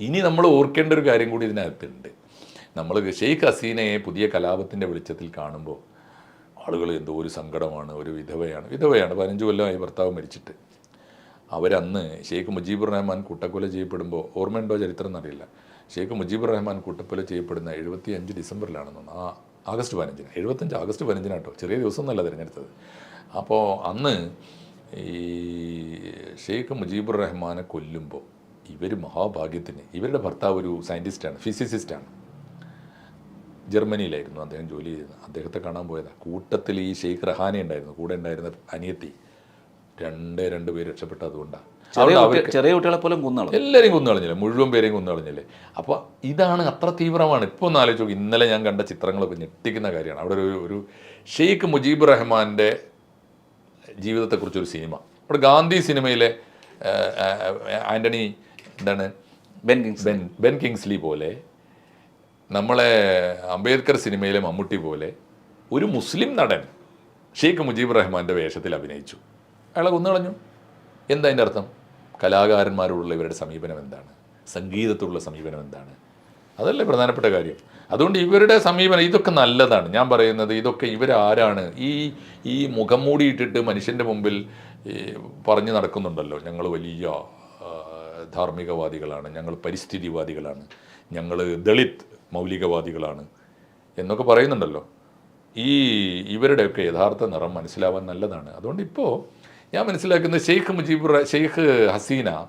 ഇനി നമ്മൾ ഓർക്കേണ്ട ഒരു കാര്യം കൂടി ഇതിനകത്തുണ്ട്. നമ്മൾ ഷെയ്ഖ് ഹസീനയെ പുതിയ കലാപത്തിന്റെ വെളിച്ചത്തിൽ കാണുമ്പോൾ ആളുകൾ എന്തോ ഒരു സങ്കടമാണ് ഒരു വിധവയാണ്. വിധവയാണ് പതിനഞ്ച് കൊല്ലമായി ഭർത്താവ് മരിച്ചിട്ട്. അവരന്ന് ഷെയ്ഖ് മുജീബുർ റഹ്മാൻ കൂട്ടക്കൊല ചെയ്യപ്പെടുമ്പോൾ ഓർമ്മയുണ്ടോ ചരിത്രം എന്നറിയില്ല. ഷെയ്ഖ് മുജീബുർ റഹ്മാൻ കൂട്ടക്കൊല ചെയ്യപ്പെടുന്ന എഴുപത്തി അഞ്ച് ഡിസംബറിലാണെന്ന് ആ ആഗസ്റ്റ് പതിനഞ്ചിന് എഴുപത്തഞ്ച് ആഗസ്റ്റ് പതിനഞ്ചിനാട്ടോ ചെറിയ ദിവസം എന്നല്ല തിരഞ്ഞെടുത്തത്. അപ്പോൾ അന്ന് ഈ ഷെയ്ഖ് മുജീബുർ റഹ്മാനെ കൊല്ലുമ്പോൾ ഇവർ മഹാഭാഗ്യത്തിന് ഇവരുടെ ഭർത്താവ് ഒരു സയന്റിസ്റ്റാണ് ഫിസിസിസ്റ്റാണ് ജർമ്മനിയിലായിരുന്നു അദ്ദേഹം ജോലി ചെയ്തത്. അദ്ദേഹത്തെ കാണാൻ പോയതാണ് കൂട്ടത്തിൽ ഈ ഷെയ്ഖ് റഹാനെ ഉണ്ടായിരുന്നു കൂടെ ഉണ്ടായിരുന്ന അനിയത്തി. രണ്ടേ രണ്ട് പേര് രക്ഷപ്പെട്ട അതുകൊണ്ടാണ് ചെറിയ കുട്ടികളെ പോലും കുന്നളം. എല്ലാവരെയും കുന്നളഞ്ഞില്ലേ? മുഴുവൻ പേരെയും കുന്നളഞ്ഞില്ലേ? അപ്പോൾ ഇതാണ് അത്ര തീവ്രമാണ്. ഇപ്പോൾ ഒന്ന് ആലോചിച്ചു ഇന്നലെ ഞാൻ കണ്ട ചിത്രങ്ങളൊക്കെ ഞെട്ടിക്കുന്ന കാര്യമാണ്. അവിടെ ഒരു ഒരു ഷെയ്ഖ് മുജീബ് റഹ്മാന്റെ ജീവിതത്തെക്കുറിച്ചൊരു സിനിമ. അവിടെ ഗാന്ധി സിനിമയിലെ ആന്റണി എന്താണ്? Ben Kings Ben Ben Kingsley പോലെ നമ്മളെ അംബേദ്കർ സിനിമയിലെ മമ്മൂട്ടി പോലെ ഒരു മുസ്ലിം നടൻ ഷെയ്ഖ് മുജീബ് റഹ്മാന്റെ വേഷത്തിൽ അഭിനയിച്ചു. അയാളെ കൊന്നുകളഞ്ഞു. എന്താ അതിന്റെ അർത്ഥം? കലാകാരന്മാരോടുള്ള ഇവരുടെ സമീപനം എന്താണ്? സംഗീതത്തോടുള്ള സമീപനം എന്താണ്? അതല്ലേ പ്രധാനപ്പെട്ട കാര്യം. അതുകൊണ്ട് ഇവരുടെ സമീപനം ഇതൊക്കെ നല്ലതാണ്. ഞാൻ പറയുന്നത് ഇതൊക്കെ ഇവരാരാണ്? ഈ ഈ മുഖം മൂടിയിട്ടിട്ട് മനുഷ്യന്റെ മുമ്പിൽ പറഞ്ഞു നടക്കുന്നുണ്ടല്ലോ ഞങ്ങൾ വലിയ ധാർമ്മികവാദികളാണ് ഞങ്ങൾ പരിസ്ഥിതിവാദികളാണ് ഞങ്ങൾ ദളിത് മൗലികവാദികളാണ് എന്നൊക്കെ പറയുന്നുണ്ടല്ലോ. ഈ ഇവരുടെയൊക്കെ യഥാർത്ഥ നിറം മനസ്സിലാവാൻ നല്ലതാണ്. അതുകൊണ്ട് ഇപ്പോൾ ഞാൻ മനസ്സിലാക്കുന്നത് ഷെയ്ഖ് മുജീബ് ഷെയ്ഖ് ഹസീന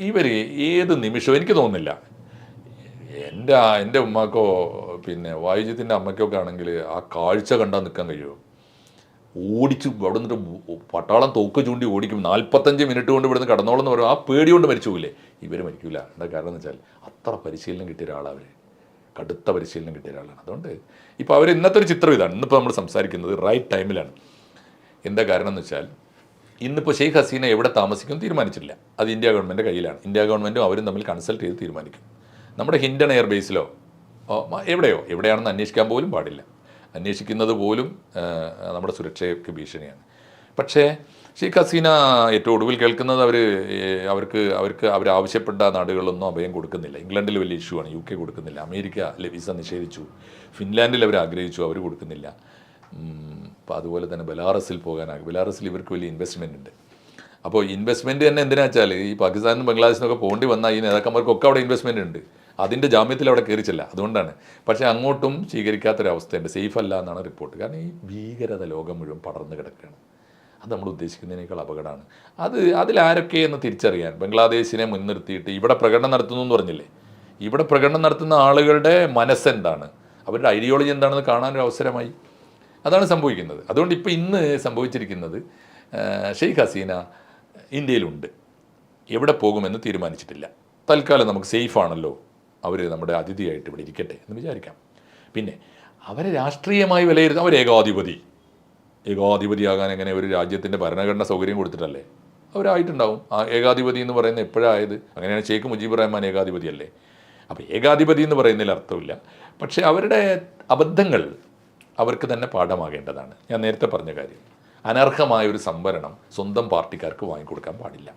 ഇവർ ഏത് നിമിഷവും എനിക്ക് തോന്നുന്നില്ല. എന്റെ എന്റെ ഉമ്മാക്കോ പിന്നെ വായുജിത്തിന്റെ അമ്മയ്ക്കൊക്കെ ആണെങ്കിൽ ആ കാഴ്ച കണ്ടാൽ നിൽക്കാൻ കഴിയുമോ? ഓടിച്ച് അവിടെ നിന്നിട്ട് പട്ടാളം തോക്ക് ചൂണ്ടി ഓടിക്കും. നാൽപ്പത്തഞ്ച് മിനിറ്റ് കൊണ്ട് ഇവിടുന്ന് കടന്നോളം എന്ന് പറയും. ആ പേടി കൊണ്ട് മരിച്ചു പോകില്ലേ ഇവർ മരിക്കില്ല എന്താ കാരണം എന്ന് വെച്ചാൽ അത്ര പരിശീലനം കിട്ടിയ ഒരാളാണ് അവർ കടുത്ത പരിശീലനം കിട്ടിയ ഒരാളാണ്. അതുകൊണ്ട് ഇപ്പോൾ അവർ ഇന്നത്തെ ഒരു ചിത്രം ഇതാണ്. ഇന്നിപ്പോൾ നമ്മൾ സംസാരിക്കുന്നത് റൈറ്റ് ടൈമിലാണ് എന്താ കാരണം എന്ന് വെച്ചാൽ ഇന്നിപ്പോൾ ഷെയ്ഖ് ഹസീന എവിടെ താമസിക്കും തീരുമാനിച്ചിട്ടില്ല. അത് ഇന്ത്യ ഗവൺമെന്റ് കയ്യിലാണ്. ഇന്ത്യ ഗവൺമെന്റും അവരും തമ്മിൽ കൺസൾട്ട് ചെയ്ത് തീരുമാനിക്കും. നമ്മുടെ ഹിൻഡൺ എയർ ബേസിലോ എവിടെയോ? എവിടെയാണെന്ന് അന്വേഷിക്കാൻ പോലും പാടില്ല. അന്വേഷിക്കുന്നത് പോലും നമ്മുടെ സുരക്ഷയ്ക്ക് ഭീഷണിയാണ്. പക്ഷേ ഷെയ്ഖ് ഹസീന ഏറ്റവും ഒടുവിൽ കേൾക്കുന്നത് അവർ അവർക്ക് അവർക്ക് അവർ ആവശ്യപ്പെട്ട നാടുകളിലൊന്നും അഭയം കൊടുക്കുന്നില്ല. ഇംഗ്ലണ്ടിൽ വലിയ ഇഷ്യൂ ആണ് യു കെ കൊടുക്കുന്നില്ല. അമേരിക്ക വിസ നിഷേധിച്ചു. ഫിൻലാൻഡിൽ അവർ ആഗ്രഹിച്ചു അവർ കൊടുക്കുന്നില്ല. അപ്പോൾ അതുപോലെ തന്നെ ബലാറസിൽ പോകാനാകും ബലാറസിൽ ഇവർക്ക് വലിയ ഇൻവെസ്റ്റ്മെന്റ് ഉണ്ട്. അപ്പോൾ ഇൻവെസ്റ്റ്മെന്റ് തന്നെ എന്തിനാ വെച്ചാൽ ഈ പാകിസ്ഥാനും ബംഗ്ലാദേശിനൊക്കെ പോകേണ്ടി വന്നാൽ ഈ നേതാക്കന്മാർക്കൊക്കെ അവിടെ ഇൻവെസ്റ്റ്മെന്റ് ഉണ്ട്. അതിന്റെ ജാമ്യത്തിൽ അവിടെ കയറിച്ചില്ല അതുകൊണ്ടാണ്. പക്ഷേ അങ്ങോട്ടും സ്വീകരിക്കാത്തൊരവസ്ഥയുണ്ട്. സേഫ് അല്ല എന്നാണ് റിപ്പോർട്ട്. കാരണം ഈ ഭീകരത ലോകം മുഴുവൻ പടർന്നു കിടക്കുകയാണ്. അത് നമ്മൾ ഉദ്ദേശിക്കുന്നതിനേക്കാൾ അപകടമാണ്. അത് അതിലാരൊക്കെ എന്ന് തിരിച്ചറിയാൻ ബംഗ്ലാദേശിനെ മുൻനിർത്തിയിട്ട് ഇവിടെ പ്രകടനം നടത്തുന്നു എന്ന് പറഞ്ഞില്ലേ? ഇവിടെ പ്രകടനം നടത്തുന്ന ആളുകളുടെ മനസ്സെന്താണ്? അവരുടെ ഐഡിയോളജി എന്താണെന്ന് കാണാനൊരു അവസരമായി. അതാണ് സംഭവിക്കുന്നത്. അതുകൊണ്ട് ഇപ്പോൾ ഇന്ന് സംഭവിച്ചിരിക്കുന്നത് ഷെയ്ഖ് ഹസീന ഇന്ത്യയിലുണ്ട്. എവിടെ പോകുമെന്ന് തീരുമാനിച്ചിട്ടില്ല. തൽക്കാലം നമുക്ക് സേഫ് ആണല്ലോ അവർ നമ്മുടെ അതിഥിയായിട്ട് ഇവിടെ ഇരിക്കട്ടെ എന്ന് വിചാരിക്കാം. പിന്നെ അവരെ രാഷ്ട്രീയമായി വിലയിരുത്തും അവർ ഏകാധിപതി. ഏകാധിപതിയാകാൻ എങ്ങനെ ഒരു രാജ്യത്തിന്റെ ഭരണഘടന സൗകര്യം കൊടുത്തിട്ടല്ലേ? അവരായിട്ടുണ്ടാവും. ആ ഏകാധിപതി എന്ന് പറയുന്നത് എപ്പോഴായത്? അങ്ങനെയാണ് ഷെയ്ഖ് മുജീബ് റഹ്മാൻ ഏകാധിപതി അല്ലേ അപ്പോൾ ഏകാധിപതി എന്ന് പറയുന്നതിൽ അർത്ഥമില്ല. പക്ഷേ അവരുടെ അബദ്ധങ്ങൾ അവർക്ക് തന്നെ പാഠമാകേണ്ടതാണ്. ഞാൻ നേരത്തെ പറഞ്ഞ കാര്യം. അനർഹമായ ഒരു സംവരണം സ്വന്തം പാർട്ടിക്കാർക്ക് വാങ്ങിക്കൊടുക്കാൻ പാടില്ല.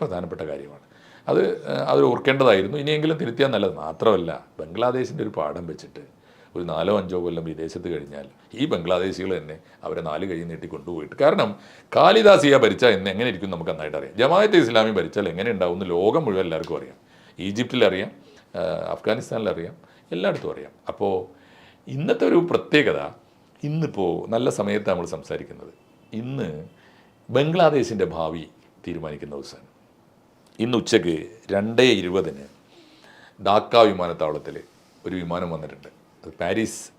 പ്രധാനപ്പെട്ട കാര്യമാണ്. അത് അത് ഓർക്കേണ്ടതായിരുന്നു. ഇനിയെങ്കിലും തിരുത്തിയാൽ നല്ലത്. മാത്രമല്ല ബംഗ്ലാദേശിന്റെ ഒരു പാഠം വെച്ചിട്ട് ഒരു നാലോ അഞ്ചോ കൊല്ലം വിദേശത്ത് കഴിഞ്ഞാൽ ഈ ബംഗ്ലാദേശികൾ തന്നെ അവരെ നാല് കൈ നീട്ടി കൊണ്ടുപോയിട്ട് കാരണം കാലിദാസിയ ഭരിച്ചാൽ ഇന്ന് എങ്ങനെ ഇരിക്കും നമുക്ക് നന്നായിട്ട് അറിയാം. ജമാഅത്തെ ഇസ്ലാമി ഭരിച്ചാൽ എങ്ങനെ ഉണ്ടാവും എന്ന് ലോകം മുഴുവൻ എല്ലാവർക്കും അറിയാം. ഈജിപ്തിൽ അറിയാം അറിയാം എല്ലായിടത്തും അറിയാം. അപ്പോൾ ഇന്നത്തെ ഒരു പ്രത്യേകത ഇന്നിപ്പോൾ നല്ല സമയത്ത് നമ്മൾ സംസാരിക്കുന്നത് ഇന്ന് ബംഗ്ലാദേശിന്റെ ഭാവി തീരുമാനിക്കുന്ന ദിവസമാണ്. ഇന്ന് ഉച്ചയ്ക്ക് രണ്ടേ ഇരുപതിന് ഡാക്ക വിമാനത്താവളത്തിൽ ഒരു വിമാനം വന്നിട്ടുണ്ട്. അത് പാരീസ്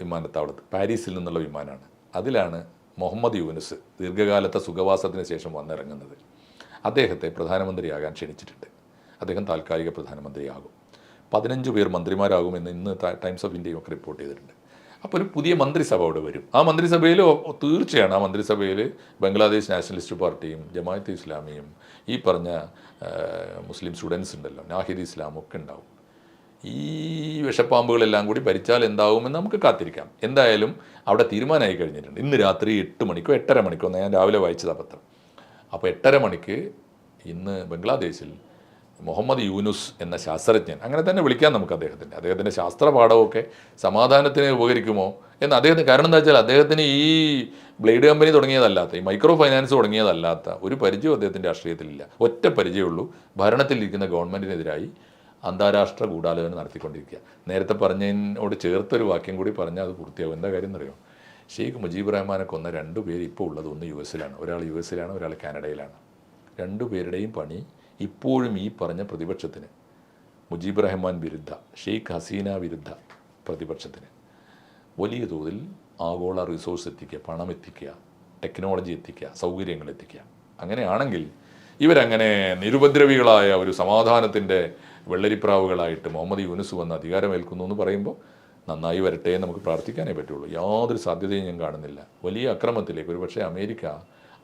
വിമാനത്താവളത്തിൽ പാരീസിൽ നിന്നുള്ള വിമാനമാണ്. അതിലാണ് മുഹമ്മദ് യൂനുസ് ദീർഘകാലത്തെ സുഖവാസത്തിന് ശേഷം വന്നിറങ്ങുന്നത്. അദ്ദേഹത്തെ പ്രധാനമന്ത്രിയാകാൻ ക്ഷണിച്ചിട്ടുണ്ട്. അദ്ദേഹം താൽക്കാലിക പ്രധാനമന്ത്രിയാകും. പതിനഞ്ച് പേർ മന്ത്രിമാരാകുമെന്ന് ഇന്ന് ടൈംസ് ഓഫ് ഇന്ത്യയും ഒക്കെ റിപ്പോർട്ട് ചെയ്തിട്ടുണ്ട്. അപ്പോൾ ഒരു പുതിയ മന്ത്രിസഭ അവിടെ വരും. ആ മന്ത്രിസഭയിൽ തീർച്ചയാണ് ആ മന്ത്രിസഭയിൽ ബംഗ്ലാദേശ് നാഷണലിസ്റ്റ് പാർട്ടിയും ജമാഅത്ത് ഇസ്ലാമിയും ഈ പറഞ്ഞ മുസ്ലിം സ്റ്റുഡൻസ് ഉണ്ടല്ലോ നാഹിദ് ഇസ്ലാം ഒക്കെ ഉണ്ടാവും. ഈ വിഷപ്പാമ്പുകളെല്ലാം കൂടി ഭരിച്ചാൽ എന്താവുമെന്ന് നമുക്ക് കാത്തിരിക്കാം. എന്തായാലും അവിടെ തീരുമാനമായി കഴിഞ്ഞിട്ടുണ്ട്. ഇന്ന് രാത്രി എട്ട് മണിക്കോ എട്ടര മണിക്കോ ഞാൻ രാവിലെ വായിച്ചതാ പത്രം. അപ്പോൾ എട്ടര മണിക്ക് ഇന്ന് ബംഗ്ലാദേശിൽ മുഹമ്മദ് യൂനുസ് എന്ന ശാസ്ത്രജ്ഞൻ. അങ്ങനെ തന്നെ വിളിക്കാം നമുക്ക് അദ്ദേഹത്തിന്റെ അദ്ദേഹത്തിന്റെ ശാസ്ത്രപാഠമൊക്കെ സമാധാനത്തിന് ഉപകരിക്കുമോ എന്ന് അദ്ദേഹത്തിന് കാരണം എന്താ വെച്ചാൽ അദ്ദേഹത്തിന് ഈ ബ്ലേഡ് കമ്പനി തുടങ്ങിയതല്ലാത്ത ഈ മൈക്രോ ഫൈനാൻസ് തുടങ്ങിയതല്ലാത്ത ഒരു പരിചയവും അദ്ദേഹത്തിന്റെ രാഷ്ട്രീയത്തിലില്ല. ഒറ്റ പരിചയമുള്ളൂ ഭരണത്തിലിരിക്കുന്ന ഗവൺമെന്റിനെതിരായി അന്താരാഷ്ട്ര ഗൂഢാലോചന നടത്തിക്കൊണ്ടിരിക്കുക. നേരത്തെ പറഞ്ഞതിനോട് ചേർത്തൊരു വാക്യം കൂടി പറഞ്ഞാൽ അത് പൂർത്തിയാവും. എന്താ കാര്യം എന്നറിയോ? ഷെയ്ഖ് മുജീബ് റഹ്മാനെ കൊന്ന രണ്ടു പേര് ഇപ്പോൾ ഉള്ളത് ഒന്ന് യു എസിലാണ്. ഒരാൾ യു എസിലാണ് ഒരാൾ കാനഡയിലാണ്. രണ്ടു പേരുടെയും പണി ഇപ്പോഴും ഈ പറഞ്ഞ പ്രതിപക്ഷത്തിന് മുജീബ് റഹ്മാൻ വിരുദ്ധ ഷെയ്ഖ് ഹസീന വിരുദ്ധ പ്രതിപക്ഷത്തിന് വലിയ തോതിൽ ആഗോള റിസോഴ്സ് എത്തിക്കുക പണം എത്തിക്കുക ടെക്നോളജി എത്തിക്കുക സൗകര്യങ്ങൾ എത്തിക്കുക. അങ്ങനെയാണെങ്കിൽ ഇവരങ്ങനെ നിരുപദ്രവികളായ ഒരു സമാധാനത്തിന്റെ വെള്ളരിപ്രാവുകളായിട്ട് മുഹമ്മദ് യൂനുസ് വന്ന് അധികാരമേൽക്കുന്നു എന്ന് പറയുമ്പോൾ നന്നായി വരട്ടെ എന്ന് നമുക്ക് പ്രാർത്ഥിക്കാനേ പറ്റുള്ളൂ. യാതൊരു സാധ്യതയും ഞാൻ കാണുന്നില്ല. വലിയ അക്രമത്തിലേക്ക് ഒരുപക്ഷെ അമേരിക്ക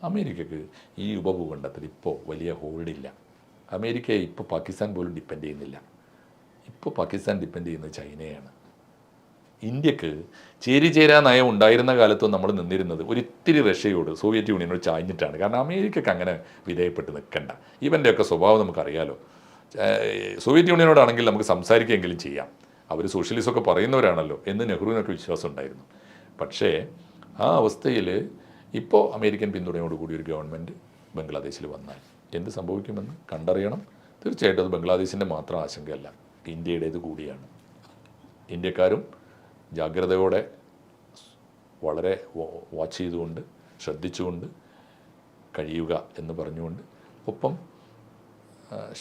അമേരിക്കക്ക് ഈ ഉപഭൂഖണ്ഡത്തിൽ ഇപ്പോൾ വലിയ ഹോൾഡില്ല അമേരിക്കയെ ഇപ്പോൾ പാകിസ്ഥാൻ പോലും ഡിപ്പെൻഡ് ചെയ്യുന്നില്ല. ഇപ്പോൾ പാകിസ്ഥാൻ ഡിപ്പെൻഡ് ചെയ്യുന്നത് ചൈനയാണ്. ഇന്ത്യയ്ക്ക് ചേരിചേരാ നയം ഉണ്ടായിരുന്ന കാലത്തും നമ്മൾ നിന്നിരുന്നത് ഒരിത്തിരി റഷ്യയോട് സോവിയറ്റ് യൂണിയനോട് ചാഞ്ഞിട്ടാണ്. കാരണം അമേരിക്കക്ക് അങ്ങനെ വിധേയപ്പെട്ട് നിൽക്കണ്ട. ഇവന്റെയൊക്കെ സ്വഭാവം നമുക്കറിയാലോ. സോവിയറ്റ് യൂണിയനോടാണെങ്കിൽ നമുക്ക് സംസാരിക്കുകയെങ്കിലും ചെയ്യാം. അവർ സോഷ്യലിസമൊക്കെ പറയുന്നവരാണല്ലോ എന്ന് നെഹ്റുവിനൊക്കെ വിശ്വാസം ഉണ്ടായിരുന്നു. പക്ഷേ ആ അവസ്ഥയിൽ ഇപ്പോൾ അമേരിക്കൻ പിന്തുണയോടുകൂടി ഒരു ഗവൺമെന്റ് ബംഗ്ലാദേശിൽ വന്നാൽ എന്ത് സംഭവിക്കുമെന്ന് കണ്ടറിയണം. തീർച്ചയായിട്ടും അത് ബംഗ്ലാദേശിന്റെ മാത്രം ആശങ്കയല്ല. ഇന്ത്യയുടേത് കൂടിയാണ്. ഇന്ത്യക്കാരും ജാഗ്രതയോടെ വളരെ വാച്ച് ചെയ്തുകൊണ്ട് ശ്രദ്ധിച്ചുകൊണ്ട് കഴിയുക എന്ന് പറഞ്ഞുകൊണ്ട് ഒപ്പം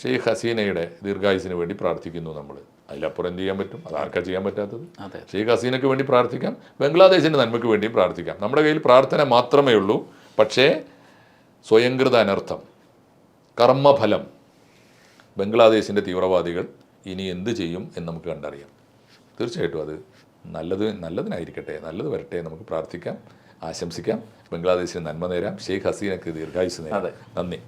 ഷെയ്ഖ് ഹസീനയുടെ ദീർഘായുസിന് വേണ്ടി പ്രാർത്ഥിക്കുന്നു നമ്മൾ അതിലപ്പുറം എന്ത് ചെയ്യാൻ പറ്റും? അത് ആർക്കാ ചെയ്യാൻ പറ്റാത്തത്? ഷെയ്ഖ് ഹസീനയ്ക്ക് വേണ്ടി പ്രാർത്ഥിക്കാം. ബംഗ്ലാദേശിന്റെ നന്മയ്ക്ക് വേണ്ടിയും പ്രാർത്ഥിക്കാം. നമ്മുടെ കയ്യിൽ പ്രാർത്ഥന മാത്രമേ ഉള്ളൂ. പക്ഷേ സ്വയംകൃത അനർത്ഥം കർമ്മഫലം. ബംഗ്ലാദേശിന്റെ തീവ്രവാദികൾ ഇനി എന്ത് ചെയ്യും എന്ന് നമുക്ക് കണ്ടറിയാം. തീർച്ചയായിട്ടും അത് നല്ലത് നല്ലതിനായിരിക്കട്ടെ നല്ലത് വരട്ടെ നമുക്ക് പ്രാർത്ഥിക്കാം ആശംസിക്കാം. ബംഗ്ലാദേശിന് നന്മ നേരാം. ഷെയ്ഖ് ഹസീനക്ക് ദീർഘായുസ് നേരാം. നന്ദി.